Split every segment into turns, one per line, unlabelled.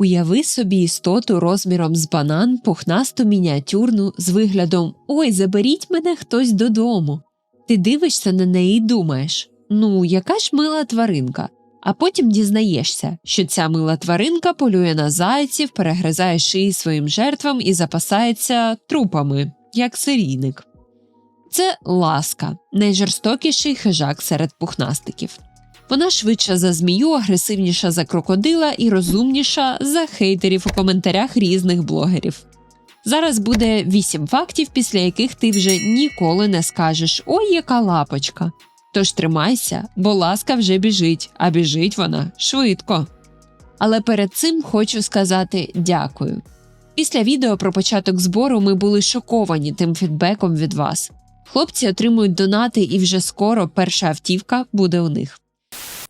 Уяви собі істоту розміром з банан, пухнасту мініатюрну, з виглядом Ой, заберіть мене хтось додому. Ти дивишся на неї і думаєш ну, яка ж мила тваринка. А потім дізнаєшся, що ця мила тваринка полює на зайців, перегризає шиї своїм жертвам і запасається трупами, як серійник. Це ласка, найжорстокіший хижак серед пухнастиків. Вона швидша за змію, агресивніша за крокодила і розумніша за хейтерів у коментарях різних блогерів. Зараз буде вісім фактів, після яких ти вже ніколи не скажеш Ой, яка лапочка. Тож тримайся, бо ласка вже біжить, а біжить вона швидко. Але перед цим хочу сказати дякую. Після відео про початок збору ми були шоковані тим фідбеком від вас. Хлопці отримують донати, і вже скоро перша автівка буде у них.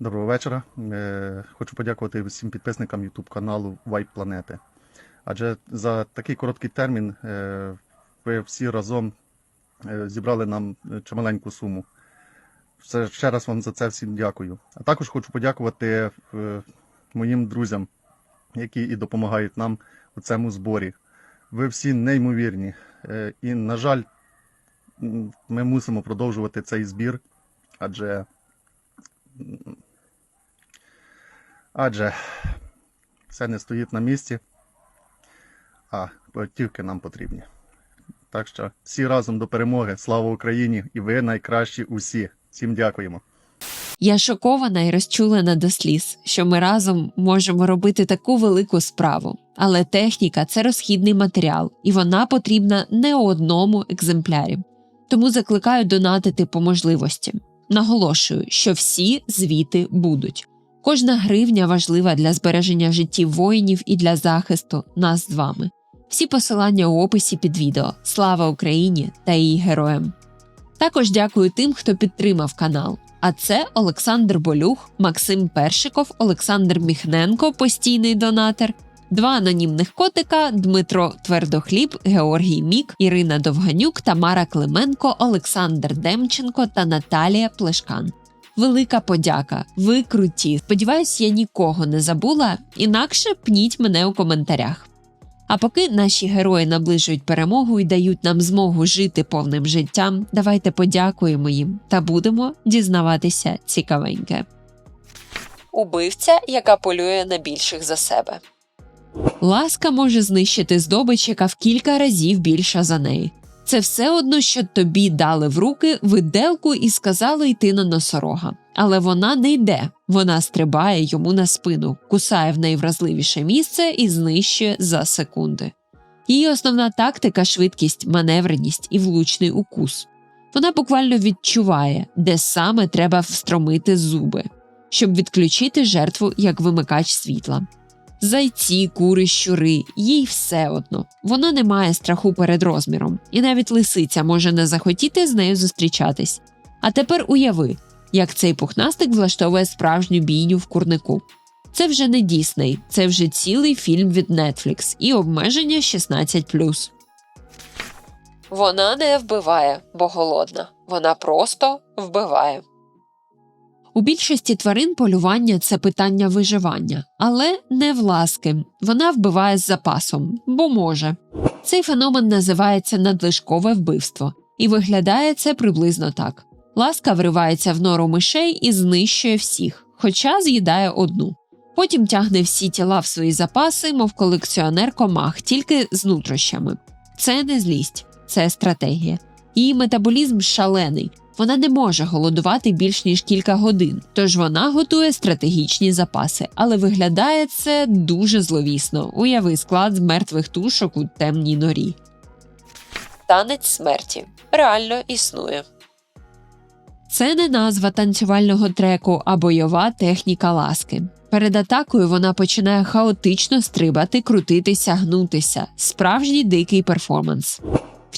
Доброго вечора. Е, Хочу подякувати всім підписникам YouTube каналу Вайп Планети. Адже за такий короткий термін е, ви всі разом е, зібрали нам чималеньку суму. Ще раз вам за це всім дякую. А також хочу подякувати моїм друзям, які і допомагають нам у цьому зборі. Ви всі неймовірні. І, на жаль, ми мусимо продовжувати цей збір, адже Адже все не стоїть на місці, а автівки нам потрібні. Так що всі разом до перемоги. Слава Україні! І ви найкращі усі. Всім дякуємо.
Я шокована і розчулена до сліз, що ми разом можемо робити таку велику справу. Але техніка це розхідний матеріал, і вона потрібна не одному екземплярі. Тому закликаю донатити по можливості. Наголошую, що всі звіти будуть. Кожна гривня важлива для збереження життів воїнів і для захисту нас з вами. Всі посилання у описі під відео. Слава Україні та її героям! Також дякую тим, хто підтримав канал. А це Олександр Болюх, Максим Першиков, Олександр Міхненко, постійний донатор, два анонімних котика Дмитро Твердохліб, Георгій Мік, Ірина Довганюк, Тамара Клименко, Олександр Демченко та Наталія Плешкан. Велика подяка. Ви круті. Сподіваюсь, я нікого не забула, інакше пніть мене у коментарях. А поки наші герої наближують перемогу і дають нам змогу жити повним життям, давайте подякуємо їм та будемо дізнаватися цікавеньке. Убивця, яка полює на більших за себе. Ласка може знищити здобич, яка в кілька разів більша за неї. Це все одно, що тобі дали в руки виделку і сказали йти на носорога. Але вона не йде, вона стрибає йому на спину, кусає в найвразливіше місце і знищує за секунди. Її основна тактика швидкість, маневреність і влучний укус. Вона буквально відчуває, де саме треба встромити зуби, щоб відключити жертву як вимикач світла. Зайці, кури, щури, їй все одно. Вона не має страху перед розміром, і навіть лисиця може не захотіти з нею зустрічатись. А тепер уяви, як цей пухнастик влаштовує справжню бійню в курнику. Це вже не Дісней, це вже цілий фільм від Netflix і обмеження 16. Вона не вбиває, бо голодна. Вона просто вбиває. У більшості тварин полювання це питання виживання, але не в ласки. Вона вбиває з запасом, бо може. Цей феномен називається надлишкове вбивство, і виглядає це приблизно так: ласка вривається в нору мишей і знищує всіх, хоча з'їдає одну. Потім тягне всі тіла в свої запаси, мов колекціонер комах, тільки з нутрощами. Це не злість, це стратегія. Її метаболізм шалений. Вона не може голодувати більш ніж кілька годин, тож вона готує стратегічні запаси, але виглядає це дуже зловісно. Уяви склад з мертвих тушок у темній норі. Танець смерті реально існує. Це не назва танцювального треку, а бойова техніка ласки. Перед атакою вона починає хаотично стрибати, крутитися, гнутися. Справжній дикий перформанс.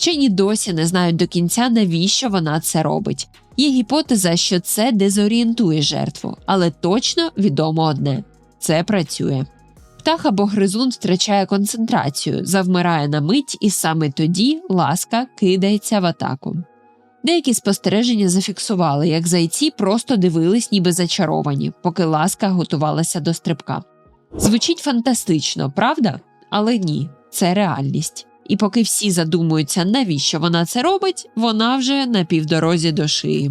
Вчені досі не знають до кінця, навіщо вона це робить. Є гіпотеза, що це дезорієнтує жертву, але точно відомо одне це працює. Птах або гризун втрачає концентрацію, завмирає на мить, і саме тоді ласка кидається в атаку. Деякі спостереження зафіксували, як зайці просто дивились, ніби зачаровані, поки ласка готувалася до стрибка. Звучить фантастично, правда? Але ні, це реальність. І поки всі задумуються, навіщо вона це робить, вона вже на півдорозі до шиї.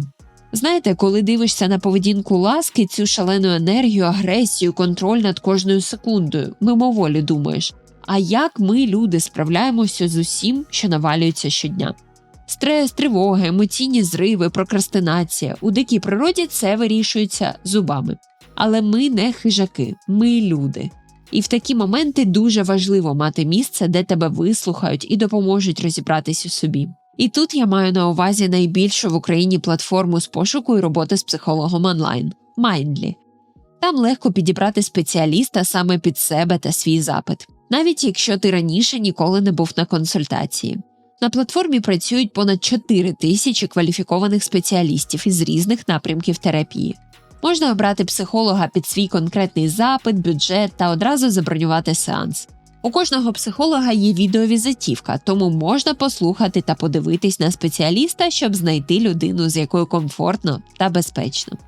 Знаєте, коли дивишся на поведінку ласки, цю шалену енергію, агресію, контроль над кожною секундою, мимоволі думаєш, а як ми, люди, справляємося з усім, що навалюється щодня? Стрес, тривога, емоційні зриви, прокрастинація у дикій природі це вирішується зубами. Але ми не хижаки, ми люди. І в такі моменти дуже важливо мати місце, де тебе вислухають і допоможуть розібратись у собі. І тут я маю на увазі найбільшу в Україні платформу з пошуку і роботи з психологом онлайн Mindly. Там легко підібрати спеціаліста саме під себе та свій запит, навіть якщо ти раніше ніколи не був на консультації. На платформі працюють понад 4 тисячі кваліфікованих спеціалістів із різних напрямків терапії. Можна обрати психолога під свій конкретний запит, бюджет та одразу забронювати сеанс. У кожного психолога є відеовізитівка, тому можна послухати та подивитись на спеціаліста, щоб знайти людину, з якою комфортно та безпечно.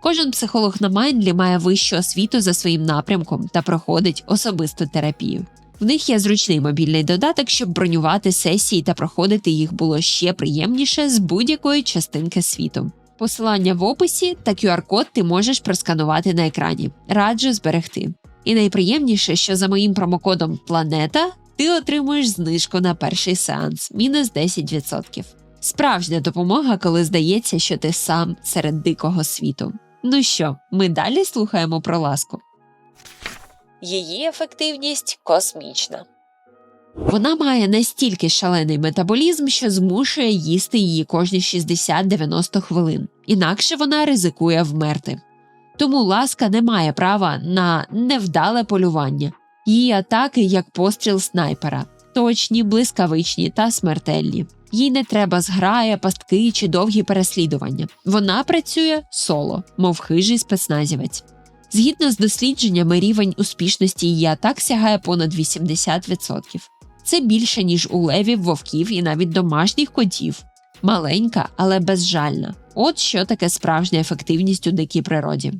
Кожен психолог на Майндлі має вищу освіту за своїм напрямком та проходить особисту терапію. В них є зручний мобільний додаток, щоб бронювати сесії та проходити їх було ще приємніше з будь-якої частинки світу. Посилання в описі та QR-код ти можеш просканувати на екрані. Раджу зберегти. І найприємніше, що за моїм промокодом Планета ти отримуєш знижку на перший сеанс мінус 10%. Справжня допомога, коли здається, що ти сам серед дикого світу. Ну що, ми далі слухаємо про ласку. Її ефективність космічна. Вона має настільки шалений метаболізм, що змушує їсти її кожні 60-90 хвилин, інакше вона ризикує вмерти. Тому ласка не має права на невдале полювання. Її атаки як постріл снайпера, точні, блискавичні та смертельні. Їй не треба зграя, пастки чи довгі переслідування. Вона працює соло, мов хижий спецназівець. Згідно з дослідженнями, рівень успішності її атак сягає понад 80%. Це більше, ніж у левів, вовків і навіть домашніх котів. Маленька, але безжальна. От що таке справжня ефективність у дикій природі.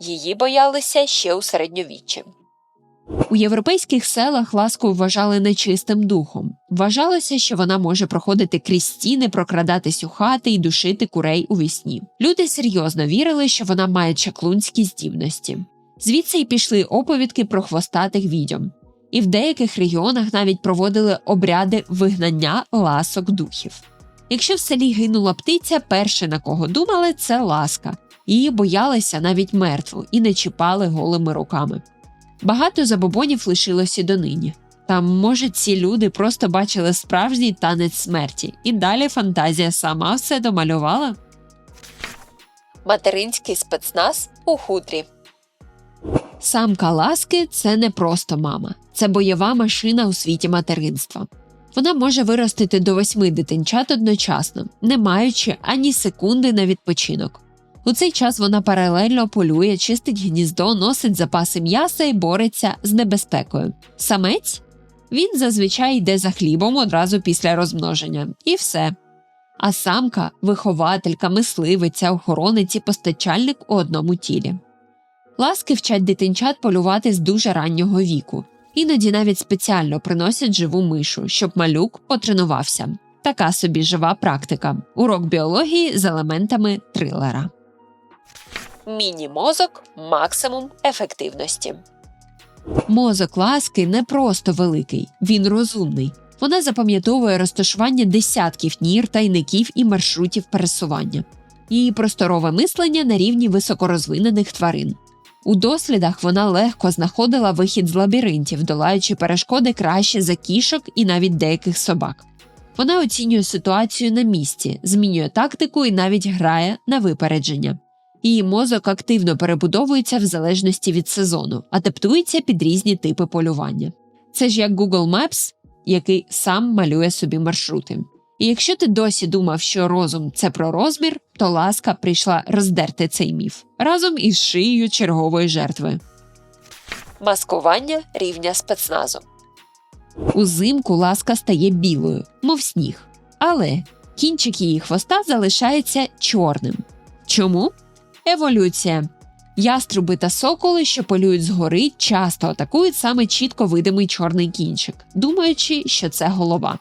Її боялися ще у середньовіччі. У європейських селах ласку вважали нечистим духом. Вважалося, що вона може проходити крізь стіни, прокрадатись у хати і душити курей у вісні. Люди серйозно вірили, що вона має чаклунські здібності. Звідси й пішли оповідки про хвостатих відьом. І в деяких регіонах навіть проводили обряди вигнання ласок духів. Якщо в селі гинула птиця, перше на кого думали, це ласка. Її боялися навіть мертву і не чіпали голими руками. Багато забобонів лишилося донині. Там, може, ці люди просто бачили справжній танець смерті, і далі фантазія сама все домалювала. Материнський спецназ у хутрі. Самка ласки це не просто мама, це бойова машина у світі материнства. Вона може виростити до восьми дитинчат одночасно, не маючи ані секунди на відпочинок. У цей час вона паралельно полює, чистить гніздо, носить запаси м'яса і бореться з небезпекою. Самець він зазвичай йде за хлібом одразу після розмноження, і все. А самка вихователька, мисливиця, охоронець і постачальник у одному тілі. Ласки вчать дитинчат полювати з дуже раннього віку, іноді навіть спеціально приносять живу мишу, щоб малюк потренувався. Така собі жива практика. Урок біології з елементами трилера. Міні-мозок максимум ефективності. Мозок ласки не просто великий, він розумний. Вона запам'ятовує розташування десятків нір, тайників і маршрутів пересування. Її просторове мислення на рівні високорозвинених тварин. У дослідах вона легко знаходила вихід з лабіринтів, долаючи перешкоди краще за кішок і навіть деяких собак. Вона оцінює ситуацію на місці, змінює тактику і навіть грає на випередження. Її мозок активно перебудовується в залежності від сезону, адаптується під різні типи полювання. Це ж як Google Maps, який сам малює собі маршрути. І якщо ти досі думав, що розум це про розмір, то ласка прийшла роздерти цей міф разом із шиєю чергової жертви. Маскування рівня спецназу. Узимку ласка стає білою, мов сніг. Але кінчик її хвоста залишається чорним. Чому? Еволюція. Яструби та соколи, що полюють згори, часто атакують саме чітко видимий чорний кінчик, думаючи, що це голова.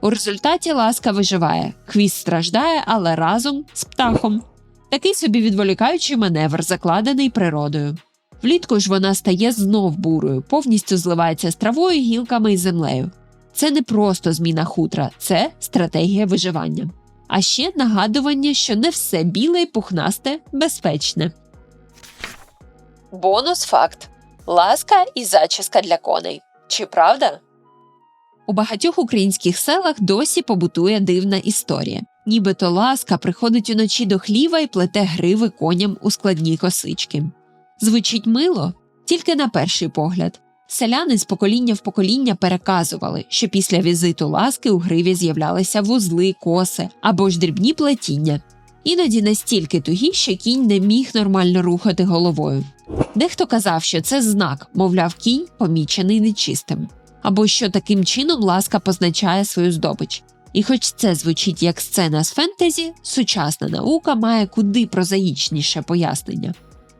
У результаті ласка виживає, хвіст страждає, але разом з птахом. Такий собі відволікаючий маневр, закладений природою. Влітку ж вона стає знов бурою, повністю зливається з травою, гілками і землею. Це не просто зміна хутра, це стратегія виживання. А ще нагадування, що не все біле і пухнасте безпечне. Бонус факт: ласка і зачіска для коней. Чи правда? У багатьох українських селах досі побутує дивна історія. Нібито ласка приходить уночі до хліва і плете гриви коням у складні косички. Звучить мило тільки на перший погляд. Селяни з покоління в покоління переказували, що після візиту ласки у гриві з'являлися вузли, коси або ж дрібні плетіння. Іноді настільки тугі, що кінь не міг нормально рухати головою. Дехто казав, що це знак, мовляв, кінь помічений нечистим, або що таким чином ласка позначає свою здобич. І хоч це звучить як сцена з фентезі, сучасна наука має куди прозаїчніше пояснення.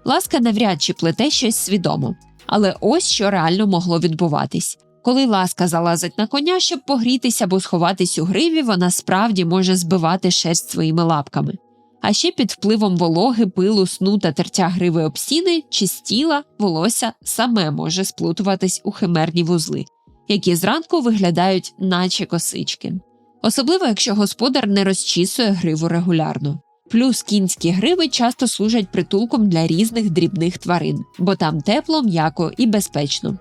Ласка навряд чи плете щось свідомо, але ось що реально могло відбуватись. Коли ласка залазить на коня, щоб погрітися або сховатись у гриві, вона справді може збивати шерсть своїми лапками. А ще під впливом вологи, пилу, сну та тертя гриви об стіни чи з тіла волосся саме може сплутуватись у химерні вузли, які зранку виглядають, наче косички. Особливо, якщо господар не розчісує гриву регулярно. Плюс кінські гриви часто служать притулком для різних дрібних тварин, бо там тепло, м'яко і безпечно.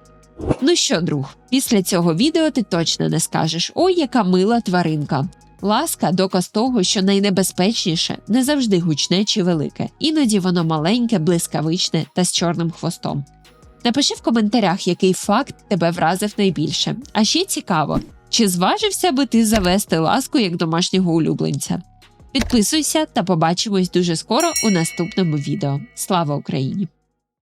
Ну що, друг, після цього відео ти точно не скажеш ой, яка мила тваринка. Ласка доказ того, що найнебезпечніше не завжди гучне чи велике, іноді воно маленьке, блискавичне та з чорним хвостом. Напиши в коментарях, який факт тебе вразив найбільше. А ще цікаво, чи зважився би ти завести ласку як домашнього улюбленця? Підписуйся та побачимось дуже скоро у наступному відео. Слава Україні!